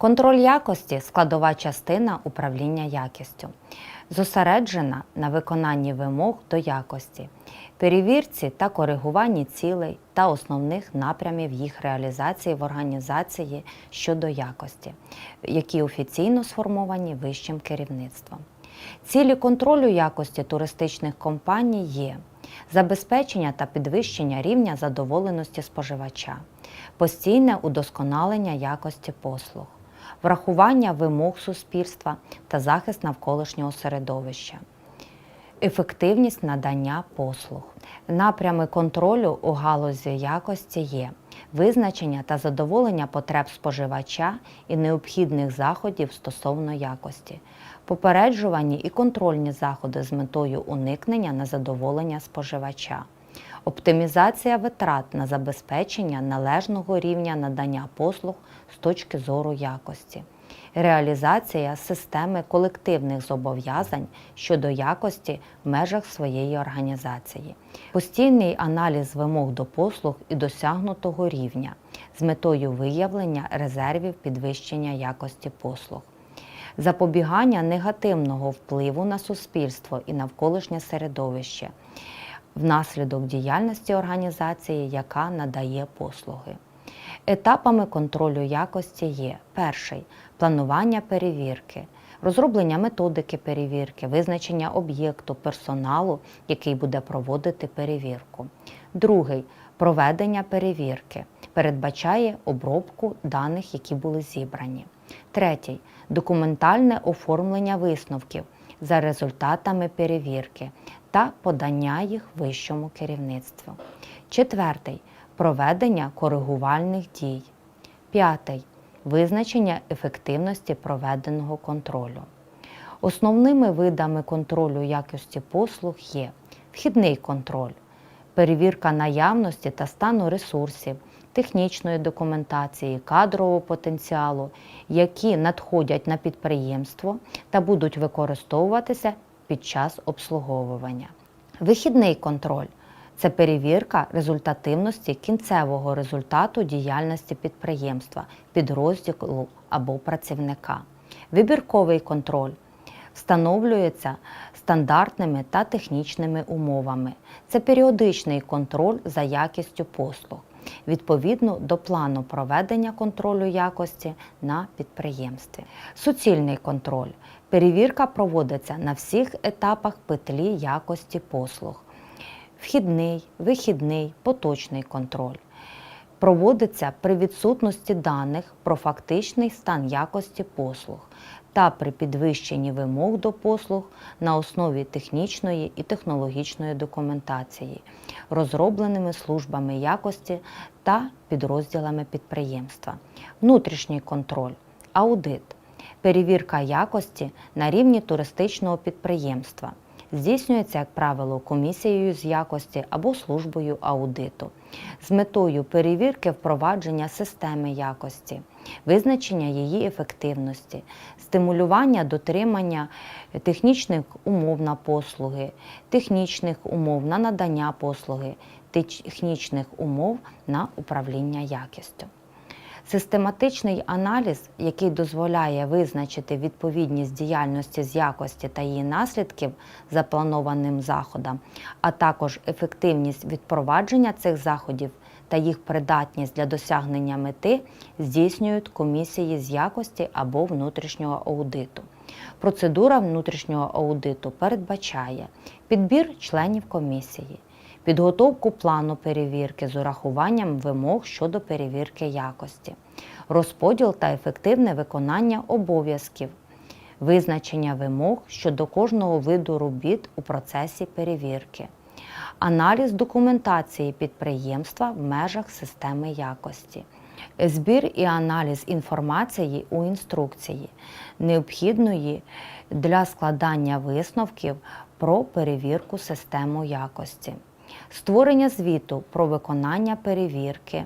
Контроль якості складова частина управління якістю, зосереджена на виконанні вимог до якості, перевірці та коригуванні цілей та основних напрямів їх реалізації в організації щодо якості, які офіційно сформовані вищим керівництвом. Цілі контролю якості туристичних компаній є забезпечення та підвищення рівня задоволеності споживача, постійне удосконалення якості послуг, врахування вимог суспільства та захист навколишнього середовища, ефективність надання послуг. Напрями контролю у галузі якості є. Визначення та задоволення потреб споживача і необхідних заходів стосовно якості, попереджувані і контрольні заходи з метою уникнення незадоволення споживача, оптимізація витрат на забезпечення належного рівня надання послуг з точки зору якості. Реалізація системи колективних зобов'язань щодо якості в межах своєї організації, постійний аналіз вимог до послуг і досягнутого рівня з метою виявлення резервів підвищення якості послуг, запобігання негативного впливу на суспільство і навколишнє середовище внаслідок діяльності організації, яка надає послуги. Етапами контролю якості є перший планування перевірки, розроблення методики перевірки, визначення об'єкту персоналу, який буде проводити перевірку. Другий проведення перевірки передбачає обробку даних, які були зібрані. Третій документальне оформлення висновків за результатами перевірки та подання їх вищому керівництву. Четвертий проведення коригувальних дій. П'ятий визначення ефективності проведеного контролю. Основними видами контролю якості послуг є вхідний контроль, перевірка наявності та стану ресурсів, технічної документації, кадрового потенціалу, які надходять на підприємство та будуть використовуватися під час обслуговування. Вихідний контроль це перевірка результативності кінцевого результату діяльності підприємства, підрозділу або працівника. Вибірковий контроль встановлюється стандартними та технічними умовами. Це періодичний контроль за якістю послуг відповідно до плану проведення контролю якості на підприємстві. Суцільний контроль. Перевірка проводиться на всіх етапах петлі якості послуг. Вхідний, вихідний, поточний контроль. Проводиться при відсутності даних про фактичний стан якості послуг та при підвищенні вимог до послуг на основі технічної і технологічної документації, розробленими службами якості та підрозділами підприємства, внутрішній контроль, аудит, перевірка якості на рівні туристичного підприємства. Здійснюється, як правило, комісією з якості або службою аудиту з метою перевірки впровадження системи якості, визначення її ефективності, стимулювання дотримання технічних умов на послуги, технічних умов на надання послуги, технічних умов на управління якістю. Систематичний аналіз, який дозволяє визначити відповідність діяльності з якості та її наслідків запланованим заходам, а також ефективність відпровадження цих заходів та їх придатність для досягнення мети, здійснюють комісії з якості або внутрішнього аудиту. Процедура внутрішнього аудиту передбачає підбір членів комісії підготовку плану перевірки з урахуванням вимог щодо перевірки якості, розподіл та ефективне виконання обов'язків, визначення вимог щодо кожного виду робіт у процесі перевірки, аналіз документації підприємства в межах системи якості, збір і аналіз інформації у інструкції, необхідної для складання висновків про перевірку системи якості, створення звіту про виконання перевірки,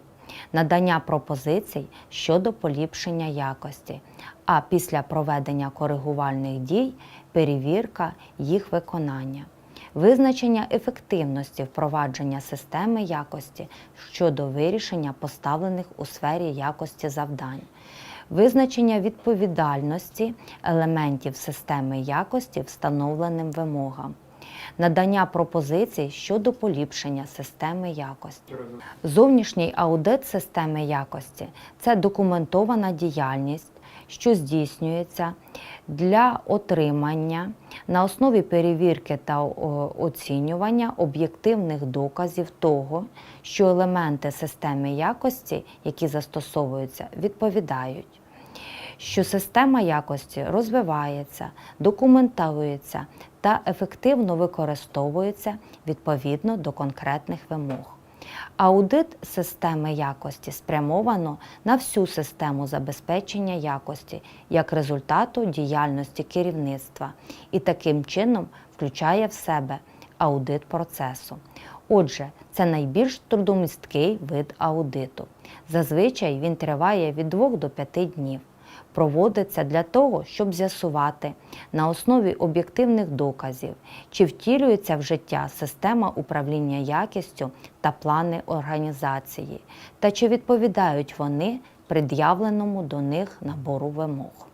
надання пропозицій щодо поліпшення якості, а після проведення коригувальних дій перевірка їх виконання. Визначення ефективності впровадження системи якості щодо вирішення поставлених у сфері якості завдань, визначення відповідальності елементів системи якості встановленим вимогам, надання пропозицій щодо поліпшення системи якості. Зовнішній аудит системи якості це документована діяльність, що здійснюється для отримання на основі перевірки та оцінювання об'єктивних доказів того, що елементи системи якості, які застосовуються, відповідають. Що система якості розвивається, документується та ефективно використовується відповідно до конкретних вимог. Аудит системи якості спрямовано на всю систему забезпечення якості як результату діяльності керівництва і таким чином включає в себе аудит процесу. Отже, це найбільш трудомісткий вид аудиту. Зазвичай він триває від 2 до 5 днів. Проводиться для того, щоб з'ясувати на основі об'єктивних доказів, чи втілюється в життя система управління якістю та плани організації, та чи відповідають вони пред'явленому до них набору вимог.